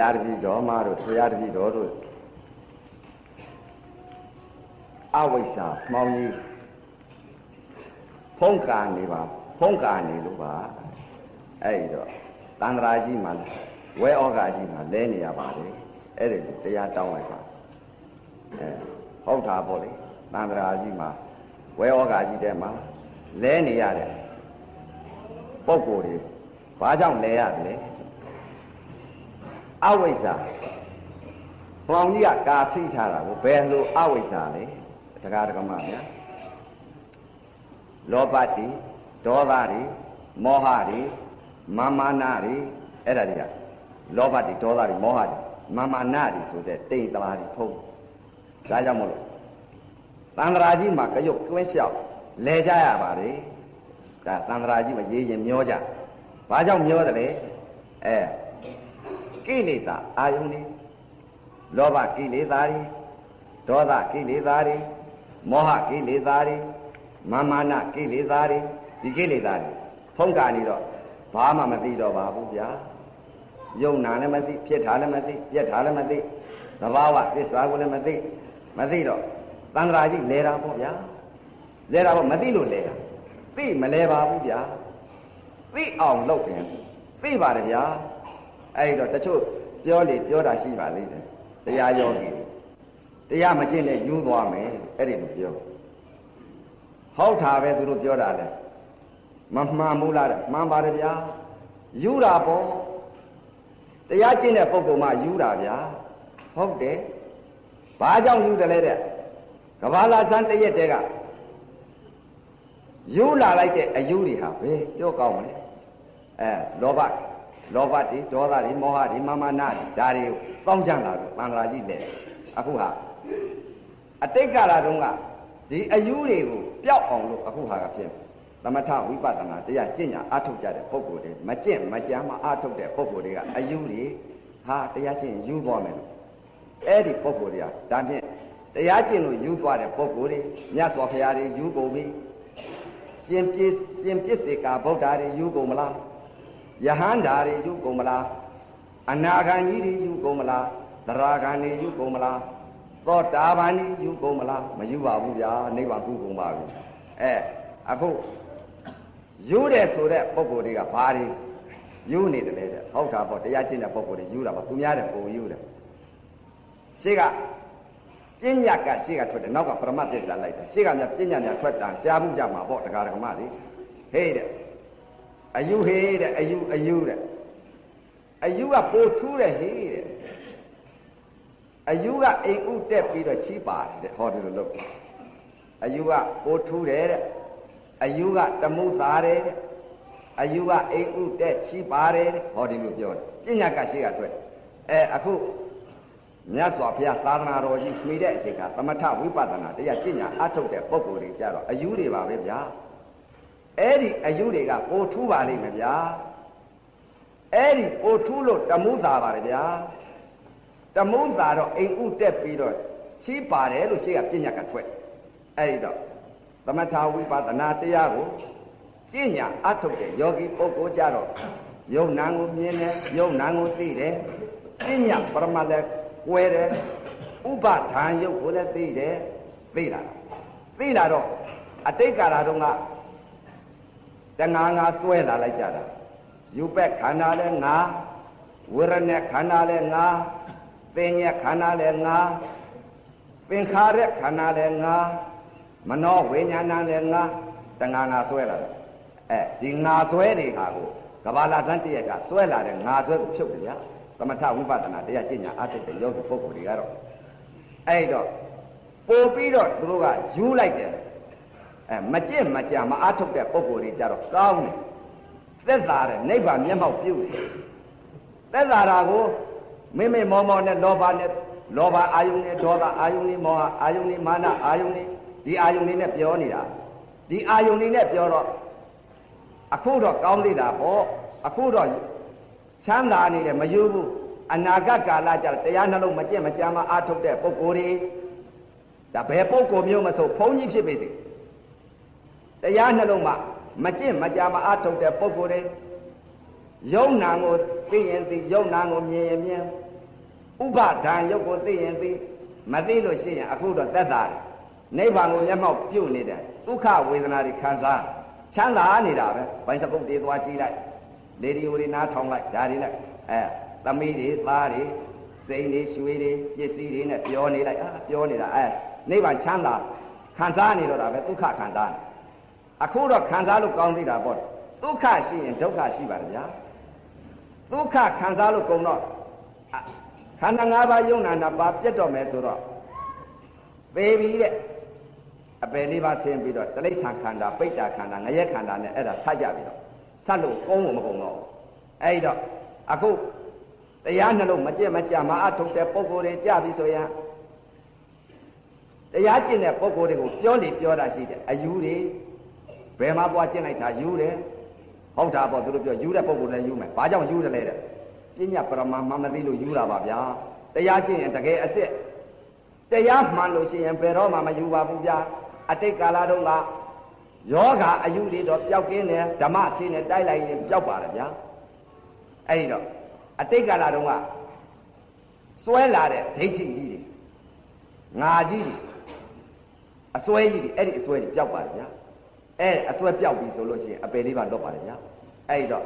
ရားတပည့်တော်မတို့ဘုရားတပည့်တော်တို့အဝိဇ္ဇာမှောင်ကြီးဖုံးကာနေပါဖုံးကာနေလို့ပါအဲ့ဒီတော့တန္တရာကြီးမှာဝဲဩဃာကြီးမှာလဲနေရပါတယ်အဲ့ဒီလိုတရားတောင်းလိုက်ပါအဲဟုတ်တာပေါ့လေတန္တရာကြီးမှာဝဲဩဃာကြီးထဲမှာလဲနေရတဲ့ပုံကိုယ်တွေဘာကြောင့်လဲရတယ်လဲ အဝိဇ္ဇာဘောင်ကြီးကကာသိထားတာကိုဘယ်လိုအဝိဇ္ဇာလဲတရားဓမ္မများလောဘတိဒေါသတွေမောဟတွေမာမာနတွေအဲ့ဒါတွေကလောဘတိဒေါသတွေမောဟတွေမာမာနတွေဆိုတဲ့တိမ်တလားတွေဖုံးဒါကြောင့်မလို့တန္တရာကြီးမှာကြုတ်ကွင်းလျှောက်လဲကြရပါတယ်ဒါတန္တရာကြီးမှာရေးရင်မျောကြဘာကြောင့်မျောတယ်လဲအဲ ကိလေသာအာယုန်နေလောဘကိလေသာတွေဒေါသကိလေသာတွေမောဟကိလေသာတွေမာမာနကိလေသာတွေဒီကိလေသာတွေဖုံးကာနေတော့ဘာမှမသိတော့ပါဘူးဗျာယုံနာလည်းမသိဖြစ်တာလည်းမသိပြက်တာလည်းမသိသဘာဝသစ္စာကိုလည်းမသိမသိတော့တန်ត្រာကြီးလဲတာပေါ့ဗျာလဲတာပေါ့မသိလို့လဲတာသိမလဲပါဘူးဗျာသိအောင်လုပ်တယ်သိပါတယ်ဗျာ အဲ့တော့တချို့ပြောလေပြောတာရှိပါသေးတယ်တရားယောဂီတွေတရားမကျင့်နဲ့ယူသွားမယ်အဲ့ဒီလိုပြောဟုတ်တာပဲသူတို့ပြောတာလဲမမှန်ဘူးလားမှန်ပါတယ်ဗျာယူတာပေါ့တရားကျင့်တဲ့ပုဂ္ဂိုလ်မှယူတာဗျာဟုတ်တယ်ဘာကြောင့်ယူတယ်လဲတဲ့ကဘာလာဆန်းတရက်တဲကယူလာလိုက်တဲ့အယူတွေဟာပဲပြောကောင်းမလဲအဲလောဘ လောဘတွေဒေါသတွေမောဟတွေမာမနာတွေဒါတွေကိုတောင်းကြလာတော့တန်ត្រာကြီးလဲအခုဟာအတိတ်ကာလတုန်းကဒီအယူတွေကိုပျောက်အောင်လို့အခုဟာကဖြစ်သမထဝိပဿနာတရားကျင့်ညာအထုတ်ကြတဲ့ပုဂ္ဂိုလ်တွေမကျင့်မကြမ်းမအထုတ်တဲ့ပုဂ္ဂိုလ်တွေကအယူတွေဟာတရားကျင့်ယူသွားမယ်လို့အဲ့ဒီပုဂ္ဂိုလ်တွေကဒါဖြင့်တရားကျင့်လို့ယူသွားတဲ့ပုဂ္ဂိုလ်တွေမြတ်စွာဘုရားတွေယူကုန်ပြီရှင်ပြည့်ရှင်ပြည့်စေကာဗုဒ္ဓတွေယူကုန်မလား ယဟန္တာတွေယူကုန်မလားအနာဂံကြီးတွေယူကုန်မလားသရဂံတွေယူကုန်မလားသောတာပန်တွေယူကုန်မလားမယူပါဘူးဗျာနိဗ္ဗာန်ကူကုန်ပါပြီအဲအခုယူတယ်ဆိုတဲ့ပုံကိုယ်တွေကဘာတွေယူနေတယ်လေတဲ့ဟုတ်တာပေါ့တရားချင်းတဲ့ပုံကိုယ်တွေယူတာပေါ့သူများတဲ့ပုံယူတယ်ရှေ့ကပညာကရှေ့ကထွက်တယ်နောက်ကပရမတ်သစ္စာလိုက်တယ်ရှေ့ကမြပညာများထွက်တာကြားမှုကြမှာပေါ့တရားဓမ္မတွေဟေးတဲ့ အယူဟေးတဲ့အယူအယူတဲ့အယူကပိုထူးတယ်ဟေးတဲ့အယူကအိမ်ဥတက်ပြီးတော့ချီးပါတယ်တဲ့ဟောဒီလိုလုပ်အယူကပိုထူးတယ်တဲ့အယူကတမှုသားတယ်တဲ့အယူကအိမ်ဥတက်ချီးပါတယ်တဲ့ဟောဒီလိုပြောတယ်ပညာကရှေ့ကထွက်အဲအခုမြတ်စွာဘုရားသာသနာတော်ကြီးမှီတဲ့အချိန်ကသမထဝိပဿနာတရားကျင့်ညာအထုတ်တဲ့ပုံကိုယ်တွေကြတော့အယူတွေပါပဲဗျာ အဲ့ဒီအယူတွေကပိုထူးပါလိမ့်မယ်ဗျာအဲ့ဒီပိုထူးလို့တမှုသာပါတယ်ဗျာတမှုသာတော့အိမ်ဥတက်ပြီးတော့ချီးပါတယ်လို့ရှေ့ကပညာကထွက်အဲ့ဒီတော့သမထဝိပဿနာတရားကိုကျင့်ညာအထုတ်တဲ့ယောဂီပုဂ္ဂိုလ်ကြတော့ယုံနာကိုမြင်တယ်ယုံနာကိုသိတယ်ပညာပရမလည်းကွဲတယ်ဥပဒံယုတ်ကိုလည်းသိတယ်သိလာတာသိလာတော့အတိတ်ကာလတုန်းက တငါငါစွဲလာလိုက်ကြတာယူပက်ခန္ဓာလည်းငါဝေရณะခန္ဓာလည်းငါသင်ညက်ခန္ဓာလည်းငါသင်္ခါရခန္ဓာလည်းငါမနောဝိညာဏလည်းငါတငါငါစွဲလာတယ်အဲဒီငါစွဲတွေဟာကိုကဘာလာစန်းတရက်ကစွဲလာတဲ့ငါစွဲကိုဖြုတ်တယ်ဗျာသမထဝိပဿနာတရားကျင့်ညာအထုတ်တဲ့ယောဂီပုဂ္ဂိုလ်တွေကတော့အဲ့တော့ပို့ပြီးတော့သူတို့ကယူလိုက်တယ် အဲမကျင့်မကြံမအထုတ်တဲ့ပုဂ္ဂိုလ်တွေကြတော့ကောင်းတယ်သက်သာတယ်နိဗ္ဗာန်မျက်မှောက်ပြုတယ်သက်သာတာကိုမိမိမောမောနဲ့လောဘနဲ့လောဘအာယုန်နဲ့ဒေါသအာယုန်နဲ့မောဟအာယုန်နဲ့မာနအာယုန်နဲ့ဒီအာယုန်တွေနဲ့ပြောနေတာဒီအာယုန်တွေနဲ့ပြောတော့အခုတော့ကောင်းသေးတာပေါ့အခုတော့ချမ်းသာနေတယ်မယူဘူးအနာဂတ်ကာလကျတော့တရားနှလုံးမကျင့်မကြမ်းမအားထုတ်တဲ့ပုဂ္ဂိုလ်တွေဒါဘယ်ပုဂ္ဂိုလ်မျိုးမဆိုဘုန်းကြီးဖြစ်ပေစေ တရားနှလုံးမှာမကျင့်မကြမ်းမအားထုတ်တဲ့ပုဂ္ဂိုလ်တွေယုံနာကိုသိရင်သိယုံနာကိုမြင်ရင်မြင်ဥပဒံယုတ်ကိုသိရင်သိမသိလို့ရှိရင်အခုတော့သက်သာတယ်နိဗ္ဗာန်ကိုမျက်မှောက်ပြုတ်နေတယ်ဒုက္ခဝေဒနာတွေခံစားချမ်းသာနေတာပဲဘိုင်းစပုတ်တွေသွားကြည့်လိုက်လေဒီယိုတွေနားထောင်လိုက်ဒါတွေနဲ့အဲသမီးတွေသားတွေစိန်တွေရွှေတွေပစ္စည်းတွေနဲ့ပြောနေလိုက်အာပြောနေတာအဲနိဗ္ဗာန်ချမ်းသာခံစားနေတော့တာပဲဒုက္ခခံစားနေ အခုတော့ခံစားလို့ကောင်းသေးတာပေါ့ဒုက္ခရှိရင်ဒုက္ခရှိပါတယ်ဗျာဒုက္ခခံစားလို့ကုန်တော့အခန္ဓာ၅ပါးယုံနာနာပါပြတ်တော့မယ်ဆိုတော့သေပြီတဲ့အပယ်လေးပါဆင်းပြီးတော့တိဋ္ဌာန်ခန္ဓာပိဋ္ဌာခန္ဓာငရဲခန္ဓာနဲ့အဲ့ဒါဆက်ကြပြီးတော့ဆက်လို့ကုန်းလို့မကုန်းတော့ဘူးအဲ့တော့အခုတရားနှလုံးမကြက်မကြမအထုတ်တဲ့ပုံကိုယ်တွေကြပြီဆိုရင်တရားကျင့်တဲ့ပုံကိုယ်တွေကိုပြောလေပြောတာရှိတယ်အယူတွေ ဘယ်မှာသွားကျင့်လိုက်တာယူတယ်ဟုတ်တာပေါ့သူတို့ပြောယူတဲ့ပုံကိုယ်လည်းယူမယ်ဘာကြောင့်ယူတယ်လဲတဲ့ပညာပရမမှမသိလို့ယူတာပါဗျာတရားကျင့်ရင်တကယ်အစ်စ်တရားမှန်လို့ရှိရင်ဘယ်တော့မှမယူပါဘူးဗျာအတိတ်ကာလတုန်းကယောဂအယူတွေတော့ပျောက်ကင်းတယ်ဓမ္မဆေးနဲ့တိုက်လိုက်ရင်ပျောက်ပါတယ်ဗျာအဲ့ဒီတော့အတိတ်ကာလတုန်းကစွဲလာတဲ့ဒိဋ္ဌိကြီးတွေငါကြီးတွေအစွဲကြီးတွေအဲ့ဒီအစွဲတွေပျောက်ပါတယ်ဗျာ အဲ့အစွဲပျောက်ပြီဆိုလို့ရှိရင်အပယ်လေးပါလွတ်ပါတယ်ဗျာအဲ့ဒီတော့